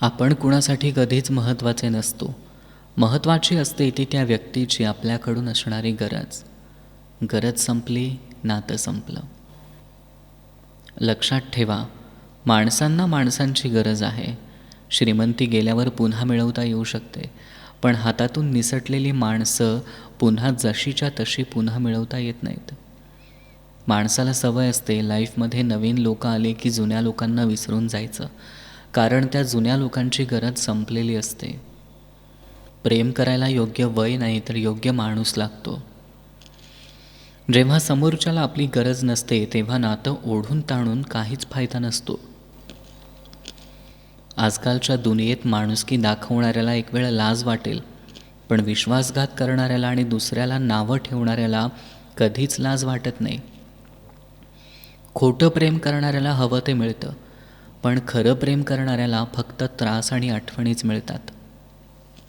आपण कुणासाठी कधीच महत्त्वाचे नसतो. महत्त्वाची असते ती त्या व्यक्तीची आपल्याकडून असणारी गरज. गरज संपली नातं संपलं. लक्षात ठेवा माणसांना माणसांची गरज आहे. श्रीमंती गेल्यावर पुन्हा मिळवता येऊ शकते पण हातातून निसटलेली माणसं पुन्हा जशीच्या तशी पुन्हा मिळवता येत नाहीत. माणसाला सवय असते लाईफमध्ये नवीन लोक आले की जुन्या लोकांना विसरून जायचं. कारण त्या जुन्या लोकांची गरज संपलेली असते. प्रेम करायला योग्य वय नाही तर योग्य माणूस लागतो. जेव्हा समोरच्याला आपली गरज नसते तेव्हा नातं ओढून ताणून काहीच फायदा नसतो. आजकालच्या दुनियेत माणुसकी दाखवणाऱ्याला एक वेळ लाज वाटेल पण विश्वासघात करणाऱ्याला आणि दुसऱ्याला नावं ठेवणाऱ्याला कधीच लाज वाटत नाही. खोटं प्रेम करणाऱ्याला हवं ते मिळतं पण खरं प्रेम करणाऱ्याला फक्त त्रास आणि आठवणीच मिळतात.